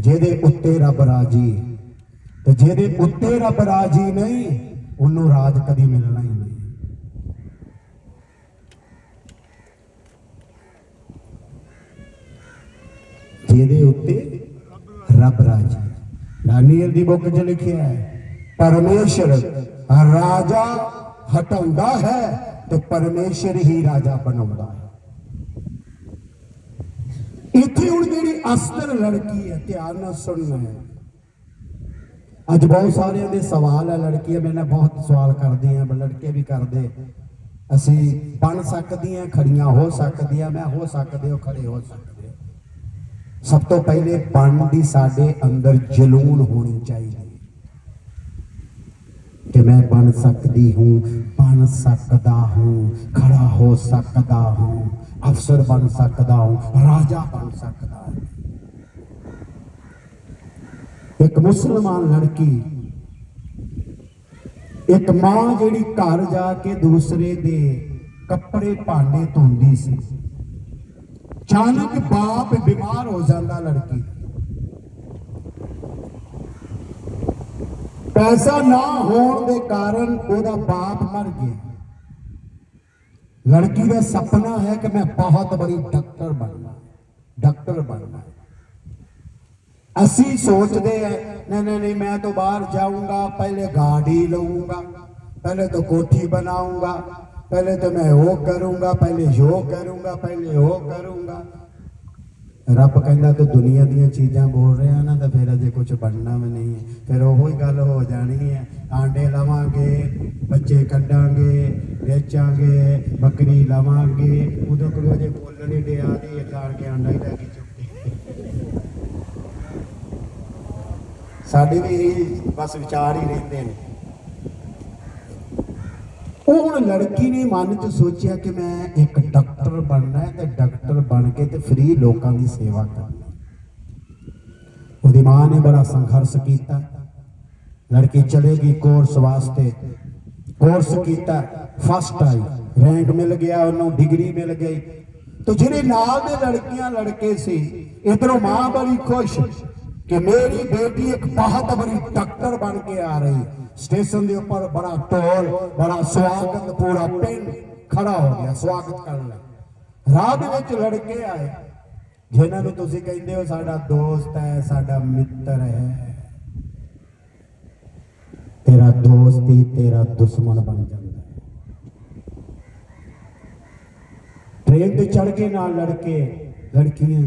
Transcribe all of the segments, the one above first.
ਜਿਹਦੇ ਉੱਤੇ ਰੱਬ ਰਾਜੀ। ਤੇ ਜਿਹਦੇ ਉੱਤੇ ਰੱਬ ਰਾਜੀ ਨਹੀਂ, ਉਹਨੂੰ ਰਾਜ ਕਦੀ ਮਿਲਣਾ ਹੀ ਨਹੀਂ। ਜਿਹਦੇ ਉੱਤੇ ਰੱਬ ਰਾਜੀ। ਦਾਨੀਏਲ ਦੀ ਬੁੱਕ 'ਚ ਲਿਖਿਆ ਹੈ, ਪਰਮੇਸ਼ਰ ਰਾਜਾ ਹਟਾਉਂਦਾ ਹੈ ਤੇ ਪਰਮੇਸ਼ਰ ਹੀ ਰਾਜਾ ਬਣਾਉਂਦਾ ਹੈ। ਇੱਥੇ ਹੁਣ ਜਿਹੜੀ ਅਸਤਰ ਲੜਕੀ ਹੈ, ਧਿਆਨ ਨਾਲ ਸੁਣਨਾ ਹੈ। ਅੱਜ ਬਹੁਤ ਸਾਰਿਆਂ ਦੇ ਸਵਾਲ ਹੈ ਲੜਕੀਆਂ ਮੇਰੇ ਨਾਲ ਬਹੁਤ ਸਵਾਲ ਕਰਦੀਆਂ ਪਰ ਲੜਕੇ ਵੀ ਕਰਦੇ। ਅਸੀਂ ਬਣ ਸਕਦੀਆਂ ਖੜੀਆਂ ਹੋ ਸਕਦੀਆਂ ਮੈਂ ਹੋ ਸਕਦੇ ਹੋ ਖੜੇ ਹੋ ਸਕਦੇ ਹੋ। ਸਭ ਤੋਂ ਪਹਿਲੇ ਬਣ ਦੀ ਸਾਡੇ ਅੰਦਰ ਜਲੂਨ ਹੋਣੀ ਚਾਹੀਦੀ ਕਿ ਮੈਂ ਬਣ ਸਕਦੀ ਹੂੰ, ਬਣ ਸਕਦਾ ਹੂੰ, ਖੜਾ ਹੋ ਸਕਦਾ ਹੂੰ। ਅਫਸਰ ਬਣ ਸਕਦਾ ਹੂੰ, ਰਾਜਾ ਬਣ ਸਕਦਾ ਹਾਂ। ਇੱਕ ਮੁਸਲਮਾਨ ਲੜਕੀ, ਇੱਕ ਮਾਂ ਜਿਹੜੀ ਘਰ ਜਾ ਕੇ ਦੂਸਰੇ ਦੇ ਕੱਪੜੇ ਭਾਂਡੇ ਧੋਂਦੀ ਸੀ। ਅਚਾਨਕ ਬਾਪ ਬਿਮਾਰ ਹੋ ਜਾਂਦਾ ਲੜਕੀ। ਪੈਸਾ ਨਾ ਹੋਣ ਦੇ ਕਾਰਨ ਉਹਦਾ ਬਾਪ ਮਰ ਗਿਆ। ਲੜਕੀ ਦਾ ਸੁਪਨਾ ਹੈ ਕਿ ਮੈਂ ਬਹੁਤ ਬੜੀ ਡਾਕਟਰ ਬਣਨਾ ਡਾਕਟਰ ਬਣਨਾ ਅਸੀਂ ਸੋਚਦੇ ਆ ਨਹੀਂ ਨਹੀਂ ਨਹੀਂ ਮੈਂ ਤਾਂ ਬਾਹਰ ਜਾਊਂਗਾ ਪਹਿਲੇ ਗਾੜੀ ਲਊਂਗਾ पहले तो कोठी बनाऊंगा पहले तो मैं वो करूंगा पहले यो करूंगा पहले वो करूंगा ਰੱਬ ਕਹਿੰਦਾ ਤੂੰ ਦੁਨੀਆ ਦੀਆਂ ਚੀਜ਼ਾਂ ਬੋਲ ਰਿਹਾ ਨਾ, ਤਾਂ ਫਿਰ ਅਜੇ ਕੁਝ ਬਣਨਾ ਵੀ ਨਹੀਂ ਹੈ। ਫਿਰ ਉਹੋ ਹੀ ਗੱਲ ਹੋ ਜਾਣੀ ਹੈ। ਆਂਡੇ ਲਵਾਂਗੇ, ਬੱਚੇ ਕੱਢਾਂਗੇ, ਵੇਚਾਂਗੇ, ਬੱਕਰੀ ਲਵਾਂਗੇ। ਉਦੋਂ ਕੋਲ ਅਜੇ ਬੋਲਣ ਹੀ ਡਿਆ ਦੀ ਇੱਕ ਕੇ ਆਂਡਾ ਹੀ ਲੈ ਕੇ ਚੁੱਕੇ ਸਾਡੇ ਵੀ ਇਹੀ ਬਸ ਵਿਚਾਰ ਹੀ ਰਹਿੰਦੇ ਨੇ। ਉਹ ਹੁਣ ਲੜਕੀ ਨੇ ਮਨ 'ਚ ਸੋਚਿਆ ਕਿ ਮੈਂ ਇੱਕ ਡਾਕਟਰ ਬਣਨਾ ਹੈ ਤੇ ਡਾਕਟਰ ਬਣ ਕੇ ਤੇ ਫ੍ਰੀ ਲੋਕਾਂ ਦੀ ਸੇਵਾ ਕਰਨੀ ਉਹਦੀ ਮਾਂ ਨੇ ਬੜਾ ਸੰਘਰਸ਼ ਕੀਤਾ। ਲੜਕੀ ਚਲੇਗੀ ਕੋਰਸ ਵਾਸਤੇ। ਕੋਰਸ ਕੀਤਾ ਫਸਟ ਆਈ। ਰੈਂਕ ਮਿਲ ਗਿਆ, ਉਹਨੂੰ ਡਿਗਰੀ ਮਿਲ ਗਈ। ਤੇ ਜਿਹੜੇ ਨਾਲ ਦੇ ਲੜਕੀਆਂ ਲੜਕੇ ਸੀ, ਇਧਰੋਂ ਮਾਂ ਬੜੀ ਖੁਸ਼ ਕਿ ਮੇਰੀ ਬੇਟੀ ਇੱਕ ਬਹੁਤ ਬੜੀ ਡਾਕਟਰ ਬਣ ਕੇ ਆ ਰਹੀ ਸਟੇਸ਼ਨ ਦੇ ਉੱਪਰ ਬੜਾ ਢੋਲ ਬੜਾ ਸਵਾਗਤ, ਪੂਰਾ ਪਿੰਡ ਖੜਾ ਹੋ ਗਿਆ, ਸਵਾਗਤ ਕਰਨ ਲਈ ਰਾਹ ਦੇ ਵਿੱਚ ਲੜਕੇ ਆਏ। ਜਿਨ੍ਹਾਂ ਨੂੰ ਤੁਸੀਂ ਕਹਿੰਦੇ ਹੋ, ਸਾਡਾ ਦੋਸਤ ਹੈ, ਸਾਡਾ ਮਿੱਤਰ ਹੈ। ਤੇਰਾ ਦੋਸਤ ਹੀ ਤੇਰਾ ਦੁਸ਼ਮਣ ਬਣ ਜਾਂਦਾ ਹੈ। ਟ੍ਰੇਨ ਤੇ ਚੜ ਕੇ ਨਾਲ ਲੜਕੇ, ਲੜਕੀਆਂ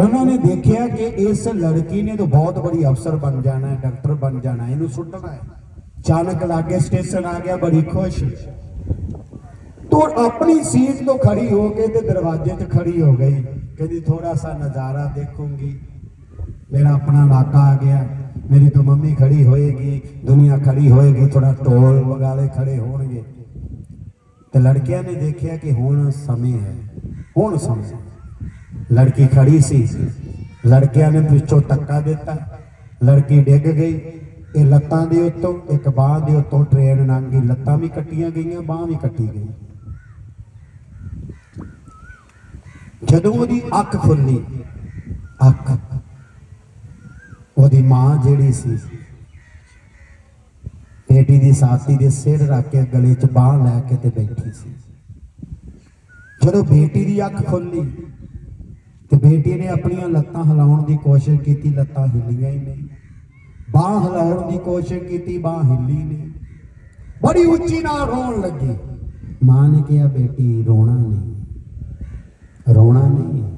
ਉਹਨਾਂ ਨੇ ਦੇਖਿਆ ਕਿ ਇਸ ਲੜਕੀ ਨੇ ਤਾਂ ਬਹੁਤ ਬੜੀ ਅਫਸਰ ਬਣ ਜਾਣਾ ਹੈ, ਡਾਕਟਰ ਬਣ ਜਾਣਾ ਹੈ, ਇਹਨੂੰ ਸੁੱਟਣਾ ਹੈ। ਅਚਾਨਕ ਲਾਗੇ ਸਟੇਸ਼ਨ ਆ ਗਿਆ, ਬੜੀ ਖੁਸ਼। ਤੋ ਆਪਣੀ ਸੀਟ ਤੋਂ ਖੜੀ ਹੋ ਕੇ ਤੇ ਦਰਵਾਜ਼ੇ 'ਤੇ ਖੜੀ ਹੋ ਗਈ। ਕਹਿੰਦੀ ਥੋੜਾ ਸਾ ਨਜ਼ਾਰਾ ਦੇਖੂੰਗੀ। ਮੇਰਾ ਆਪਣਾ ਇਲਾਕਾ ਆ ਗਿਆ। ਮੇਰੀ ਤਾਂ ਮੰਮੀ ਖੜੀ ਹੋਏਗੀ, ਦੁਨੀਆ ਖੜੀ ਹੋਏਗੀ ਥੋੜਾ ਢੋਲ ਵਗਾਲੇ ਖੜੇ ਹੋਣਗੇ। ਤੇ ਲੜਕਿਆਂ ਨੇ ਦੇਖਿਆ ਕਿ ਹੁਣ ਸਮੇਂ ਹੈ, ਹੁਣ ਸਮੇਂ। ਲੜਕੀ ਖੜੀ ਸੀ। ਲੜਕਿਆਂ ਨੇ ਪਿੱਛੋਂ ਧੱਕਾ ਦਿੱਤਾ। ਲੜਕੀ ਡਿੱਗ ਗਈ। ਇਹ ਲੱਤਾਂ ਦੇ ਉੱਤੋਂ, ਇੱਕ ਬਾਹ ਦੇ ਉੱਤੋਂ ਟ੍ਰੇਨ ਲੰਘ। ਗਈ ਲੱਤਾਂ ਵੀ ਕੱਟੀਆਂ ਗਈਆਂ, ਬਾਹ ਵੀ ਕੱਟੀ ਗਈ। ਜਦੋਂ ਉਹਦੀ ਅੱਖ ਖੁੱਲੀ ਅੱਖ, ਉਹਦੀ ਮਾਂ ਜਿਹੜੀ ਸੀ, ਬੇਟੀ ਦੀ ਸਾਥੀ ਦੇ ਸਿਰ ਰੱਖ ਕੇ ਗਲੇ 'ਚ ਬਾਹ ਲੈ ਕੇ ਤੇ ਬੈਠੀ ਸੀ। ਜਦੋਂ ਬੇਟੀ ਦੀ ਅੱਖ ਖੁੱਲੀ ਬੇਟੀ ਨੇ ਆਪਣੀਆਂ ਲੱਤਾਂ ਹਿਲਾਉਣ ਦੀ ਕੋਸ਼ਿਸ਼ ਕੀਤੀ, ਲੱਤਾਂ ਹਿੱਲੀਆਂ ਹੀ ਨਹੀਂ। ਬਾਹ ਹਿਲਾਉਣ ਦੀ ਕੋਸ਼ਿਸ਼ ਕੀਤੀ, ਬਾਹ ਹਿੱਲੀ ਨਹੀਂ। ਬੜੀ ਉੱਚੀ ਨਾਲ ਰੋਣ ਲੱਗੀ। ਮਾਂ ਨੇ ਕਿਹਾ, ਬੇਟੀ, ਰੋਣਾ ਨਹੀਂ। ਰੋਣਾ ਨਹੀਂ।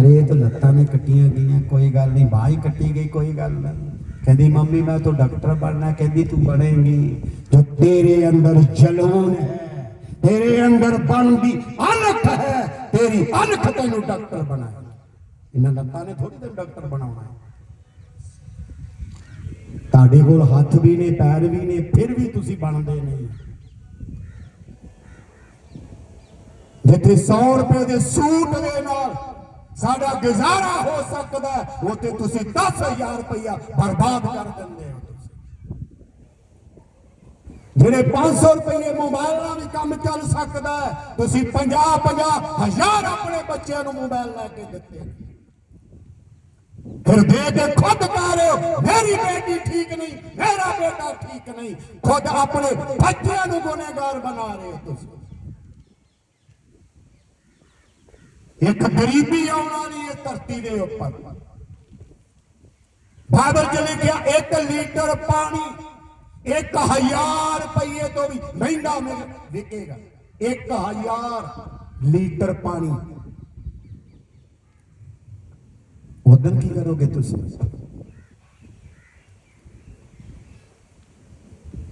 ਹਰੇਕ ਲੱਤਾਂ ਨੇ ਕੱਟੀਆਂ ਗਈਆਂ, ਕੋਈ ਗੱਲ ਨਹੀਂ, ਬਾਹ ਹੀ ਕੱਟੀ ਗਈ, ਕੋਈ ਗੱਲ ਨਹੀਂ। ਕਹਿੰਦੀ, ਮੰਮੀ, ਮੈਂ ਤਾਂ ਡਾਕਟਰ ਬਣਨਾ ਕਹਿੰਦੀ, ਤੂੰ ਬਣੇਂਗੀ ਜੋ ਤੇਰੇ ਅੰਦਰ ਜਲੂਨ ਹੈ, ਤੇਰੇ ਅੰਦਰ ਬਣ ਦੀ ਅਣਖ ਹੈ। ਤੇਰੀ ਅਣਖ ਤੈਨੂੰ ਡਾਕਟਰ ਬਣਾਏ ਇਹਨਾਂ ਲੱਤਾਂ ਨੇ ਥੋੜੀ ਤੈਨੂੰ ਡਾਕਟਰ ਬਣਾਉਣਾ ਤੁਹਾਡੇ ਕੋਲ ਹੱਥ ਵੀ ਨੇ, ਪੈਰ ਵੀ ਨੇ, ਫਿਰ ਵੀ ਤੁਸੀਂ ਬਣਦੇ ਨਹੀਂ। ਜਿੱਥੇ 100 ਰੁਪਏ ਦੇ ਸੂਟ ਦੇ ਨਾਲ ਸਾਡਾ ਗੁਜ਼ਾਰਾ ਹੋ ਸਕਦਾ ਉੱਥੇ ਤੁਸੀਂ 10000 ਰੁਪਇਆ ਬਰਬਾਦ ਕਰ ਦਿੰਦੇ ਜਿਹੜੇ 500 ਰੁਪਏ ਮੋਬਾਈਲ ਨਾਲ ਵੀ ਕੰਮ ਚੱਲ ਸਕਦਾ ਤੁਸੀਂ 50 50 ਹਜ਼ਾਰ ਆਪਣੇ ਬੱਚਿਆਂ ਨੂੰ ਮੋਬਾਈਲ ਲੈ ਕੇ ਦਿੱਤੇ ਫਿਰ ਦੇ ਕੇ ਖੁਦ ਕਹਿ ਮੇਰੀ ਬੇਟੀ ਠੀਕ ਨਹੀਂ, ਮੇਰਾ ਬੇਟਾ ਠੀਕ ਨਹੀਂ, ਖੁਦ ਆਪਣੇ ਬੱਚਿਆਂ ਨੂੰ ਗੁਨੇਗਾਰ ਬਣਾ ਰਹੇ ਹੋ ਤੁਸੀਂ। ਇੱਕ ਗਰੀਬੀ ਆਉਣ ਵਾਲੀ ਹੈ ਧਰਤੀ ਦੇ ਉੱਪਰ। ਬਾਈਬਲ ਚ ਲਿਖਿਆ 1 ਲੀਟਰ ਪਾਣੀ 1000 ਰੁਪਏ ਤੋਂ ਵੀ ਮਹਿੰਗਾ ਮਿਲ ਵਿਕੇਗਾ 1000 ਲੀਟਰ ਪਾਣੀ ਉਦੋਂ ਕੀ ਕਰੋਗੇ ਤੁਸੀਂ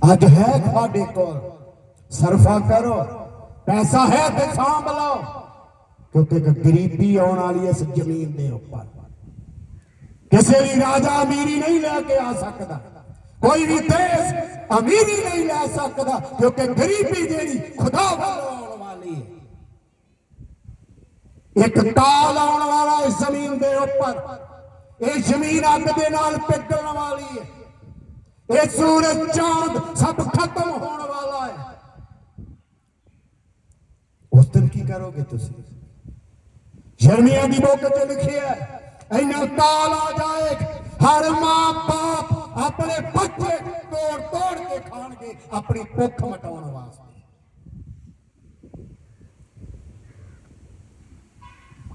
ਅੱਜ ਹੈ ਤੁਹਾਡੇ ਕੋਲ ਸਰਫਾ ਕਰੋ ਪੈਸਾ ਹੈ ਤੇ ਸਾਂਭ ਲਓ ਕਿਉਂਕਿ ਇੱਕ ਗਰੀਬੀ ਆਉਣ ਵਾਲੀ ਹੈ ਇਸ ਜ਼ਮੀਨ ਦੇ ਉੱਪਰ ਕਿਸੇ ਵੀ ਰਾਜਾ ਅਮੀਰੀ ਨਹੀਂ ਲੈ ਕੇ ਆ ਸਕਦਾ ਕੋਈ ਵੀ ਦੇਸ਼ ਅਮੀਰੀ ਨਹੀਂ ਲੈ ਸਕਦਾ ਕਿਉਂਕਿ ਗਰੀਬੀ ਜਿਹੜੀ ਖੁਦਾ ਵੱਲੋਂ ਆਉਣ ਵਾਲੀ ਹੈ ਇੱਕ ਕਾਲ ਆਉਣ ਵਾਲਾ ਇਸ ਜ਼ਮੀਨ ਦੇ ਉੱਪਰ ਇਹ ਜ਼ਮੀਨ ਅੱਗ ਦੇ ਨਾਲ ਪਿਘਲਣ ਵਾਲੀ ਹੈ ਇਹ ਸੂਰਜ ਚਾਂਦ ਸਭ ਖਤਮ ਹੋਣ ਵਾਲਾ ਹੈ ਉਸ ਦਿਨ ਕੀ ਕਰੋਗੇ ਤੁਸੀਂ ਯਰਮੀਆ ਦੀ ਬੁੱਕ 'ਚ ਲਿਖਿਆ ਹੈ ਇੰਨਾ ਕਾਲ ਆ ਜਾਏ ਹਰ ਮਾਂ ਬਾਪ ਆਪਣੇ ਬੱਚੇ ਤੋੜ ਤੋੜ ਕੇ ਖਾਣਗੇ ਆਪਣੀ ਭੁੱਖ ਮਟਾਉਣ ਵਾਸਤੇ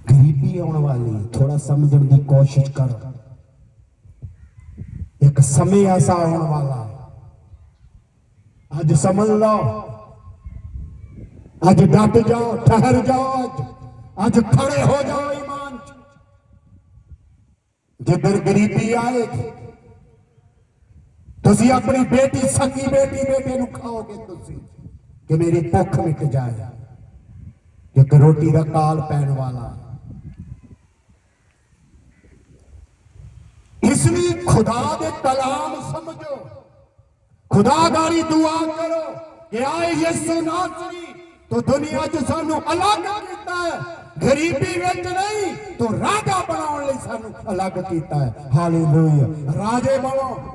ਗਰੀਬੀ ਆਉਣ ਵਾਲੀ ਥੋੜਾ ਸਮਝਣ ਦੀ ਕੋਸ਼ਿਸ਼ ਕਰੋ ਇੱਕ ਸਮੇਂ ਐਸਾ ਆਉਣ ਵਾਲਾ ਹੈ। ਅੱਜ ਸਮਝ ਲਓ ਅੱਜ ਡਟ ਜਾਓ ਠਹਿਰ ਜਾਓ ਅੱਜ ਅੱਜ ਖੜੇ ਹੋ ਜਾਓ ਈਮਾਨ ਚ ਜਿੱਧਰ ਗਰੀਬੀ ਆਏਗੀ ਤੁਸੀਂ ਆਪਣੀ ਬੇਟੀ ਸਕੀ ਬੇਟੀ, ਬੇਟੇ ਨੂੰ ਖਾਓਗੇ ਤੁਸੀਂ ਕਿ ਮੇਰੀ ਭੁੱਖ ਮਿਟ ਜਾਏ, ਕਿ ਰੋਟੀ ਦਾ ਕਾਲ ਪੈਣ ਵਾਲਾ। ਇਸ ਲਈ ਖੁਦਾ ਦੇ ਕਲਾਮ ਸਮਝੋ। ਖੁਦਾਗਾਰੀ ਦੁਆ ਕਰੋ ਕਿ ਆਏ ਯਿਸੂ ਨਾਸਰੀ ਤੂੰ ਦੁਨੀਆ 'ਚ ਸਾਨੂੰ ਅਲੱਗ ਕੀਤਾ ਹੈ। ਗਰੀਬੀ ਵਿੱਚ ਨਹੀਂ, ਤੂੰ ਰਾਜਾ ਬਣਾਉਣ ਲਈ ਸਾਨੂੰ ਅਲੱਗ ਕੀਤਾ ਹੈ। ਹਾਲੇਲੂਇਆ। ਰਾਜੇ ਬਣੋ।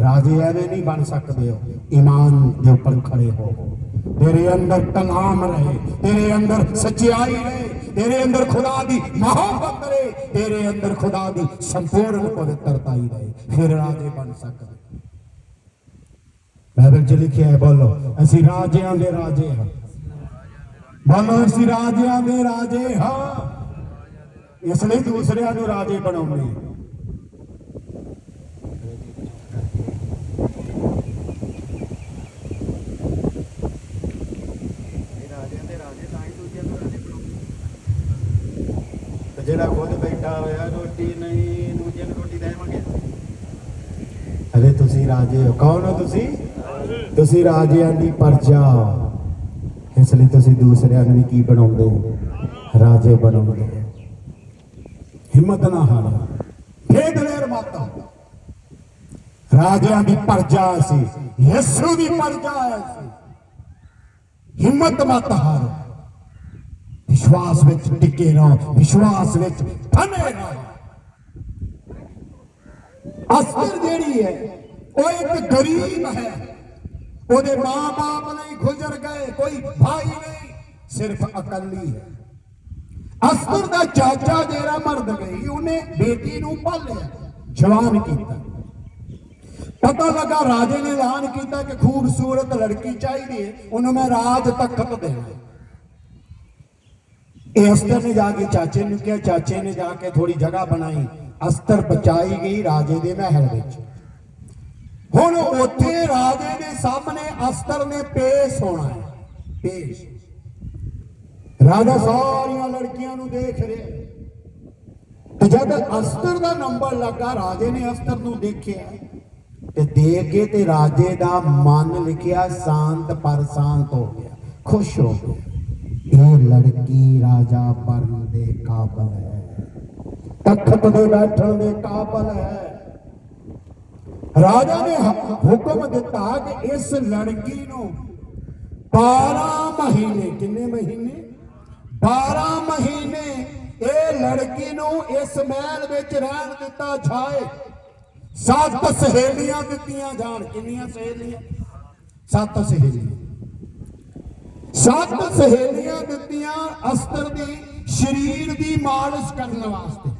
ਰਾਜੇ ਐਵੇਂ ਨਹੀਂ ਬਣ ਸਕਦੇ ਹੋ। ਈਮਾਨ ਦੇ ਉੱਪਰ ਖੜੇ ਹੋ। ਤੇਰੇ ਅੰਦਰ ਕਲਾਮ ਰਹੇ, ਤੇਰੇ ਅੰਦਰ ਸੱਚਾਈ ਰਹੇ, ਤੇਰੇ ਅੰਦਰ ਖੁਦਾ ਦੀ ਮੁਹੱਬਤ ਰਹੇ, ਤੇਰੇ ਅੰਦਰ ਖੁਦਾ ਦੀ ਸੰਪੂਰਨ ਪਵਿੱਤਰਤਾ ਹੀ ਰਹੇ, ਫਿਰ ਰਾਜੇ ਬਣ ਸਕਦੇ ਬਾਈਬਲ 'ਚ ਲਿਖਿਆ ਹੈ, ਬੋਲੋ, ਅਸੀਂ ਰਾਜਿਆਂ ਦੇ ਰਾਜੇ ਹਾਂ। ਬੋਲੋ, ਅਸੀਂ ਰਾਜਿਆਂ ਦੇ ਰਾਜੇ ਹਾਂ। ਇਸ ਲਈ ਦੂਸਰਿਆਂ ਨੂੰ ਰਾਜੇ ਬਣਾਉਂਦੇ ਹਾਂ ਇਹ ਰਾਜਿਆਂ ਦੇ ਰਾਜੇ ਤਾਂ ਹੀ ਦੂਜਿਆਂ ਨੂੰ ਰਾਜੇ ਬਣਾਉਂਦੇ ਤੇ ਜਿਹੜਾ ਖੁਦ ਬੈਠਾ ਹੋਇਆ, ਰੋਟੀ ਨਹੀਂ, ਦੂਜੇ ਨੂੰ ਰੋਟੀ ਦੇਵਾਂਗੇ। ਅਰੇ ਤੁਸੀਂ ਰਾਜੇ ਹੋ। ਕੌਣ ਹੋ ਤੁਸੀਂ? ਤੁਸੀਂ ਰਾਜਿਆਂ ਦੀ ਪਰਜਾ ਹੋ। ਇਸ ਲਈ ਤੁਸੀਂ ਦੂਸਰਿਆਂ ਨੂੰ ਵੀ ਕੀ ਬਣਾਉਂਦੇ ਹੋ? ਰਾਜੇ ਬਣਾਉਂਦੇ ਹੋ। ਹਿੰਮਤ ਨਾ ਹਾਰ। ਭੇਦ ਲੈਰ ਮਾਤਾ ਰਾਜਿਆਂ ਦੀ ਪਰਜਾ ਸੀ। ਯਿਸੂ ਦੀ ਪਰਜਾ ਸੀ ਹਿੰਮਤ ਮਤ ਹਾਰੋ। ਵਿਸ਼ਵਾਸ ਵਿੱਚ ਟਿਕੇ ਰਹੋ, ਵਿਸ਼ਵਾਸ ਵਿੱਚ ਬਣੇ ਰਹੋ। ਅਸਰ ਜਿਹੜੀ ਹੈ, ਉਹ ਇੱਕ ਗਰੀਬ ਹੈ। ਉਹਦੇ ਮਾਂ-ਬਾਪ ਨਹੀਂ ਗੁਜ਼ਰ ਗਏ, ਕੋਈ ਭਾਈ ਨਹੀਂ, ਸਿਰਫ ਇਕੱਲੀ ਹੈ। ਅਸਰ ਦਾ ਚਾਚਾ ਜਿਹੜਾ ਮਰਦ ਗਈ, ਉਹਨੇ ਬੇਟੀ ਨੂੰ ਪਾਲਿਆ, ਜਵਾਨ ਕੀਤਾ। ਪਤਾ ਲੱਗਾ ਰਾਜੇ ਨੇ ਐਲਾਨ ਕੀਤਾ ਕਿ ਖੂਬਸੂਰਤ ਲੜਕੀ ਚਾਹੀਦੀ ਹੈ, ਉਹਨੂੰ ਮੈਂ ਰਾਜ ਤਖਤ ਦੇਣਾ ਹੈ। ਇਹ ਅਸਤਰ ਨੇ ਜਾ ਕੇ ਚਾਚੇ ਨੂੰ ਕਿਹਾ, ਚਾਚੇ ਨੇ ਜਾ ਕੇ ਥੋੜੀ ਜਗ੍ਹਾ ਬਣਾਈ। ਅਸਤਰ ਬਚਾਈ ਗਈ ਰਾਜੇ ਦੇ ਮਹਿਲ ਵਿੱਚ। ਹੁਣ ਉੱਥੇ ਰਾਜੇ ਦੇ ਸਾਹਮਣੇ ਅਸਤਰ ਨੇ ਪੇਸ਼ ਹੋਣਾ ਹੈ। ਪੇਸ਼। ਰਾਜਾ ਸਾਰੀਆਂ ਲੜਕੀਆਂ ਨੂੰ ਦੇਖ ਰਿਹਾ ਤੇ ਜਦ ਅਸਤਰ ਦਾ ਨੰਬਰ ਲੱਗਾ, ਰਾਜੇ ਨੇ ਅਸਤਰ ਨੂੰ ਦੇਖਿਆ। ਤੇ ਦੇਖ ਕੇ ਤੇ ਰਾਜੇ ਦਾ ਮਨ ਲਿਖਿਆ, ਸ਼ਾਂਤ ਪਰ ਸ਼ਾਂਤ ਹੋ ਗਿਆ। ਖੁਸ਼ ਹੋ ਗਿਆ ਇਹ ਲੜਕੀ ਰਾਜਾ ਬਣਨ ਦੇ ਕਾਬਲ ਹੈ। ਤਖਤ ਦੇ ਬੈਠਣ ਦੇ ਕਾਬਲ ਹੈ। ਰਾਜਾ ਨੇ ਹੁਕਮ ਦਿੱਤਾ ਕਿ ਇਸ ਲੜਕੀ ਨੂੰ 12 ਮਹੀਨੇ, ਕਿੰਨੇ ਮਹੀਨੇ? 12 ਮਹੀਨੇ ਇਹ ਲੜਕੀ ਨੂੰ ਇਸ ਮਹਿਲ ਵਿੱਚ ਰਹਿਣ ਦਿੱਤਾ ਜਾਏ। ਸੱਤ ਸਹੇਲੀਆਂ ਦਿੱਤੀਆਂ ਜਾਣ। ਕਿੰਨੀਆਂ ਸਹੇਲੀਆਂ? ਸੱਤ ਸਹੇਲੀਆਂ। ਸੱਤ ਸਹੇਲੀਆਂ ਦਿੱਤੀਆਂ ਅਸਤਰ ਦੀ ਸਰੀਰ ਦੀ ਮਾਲਿਸ਼ ਕਰਨ ਵਾਸਤੇ।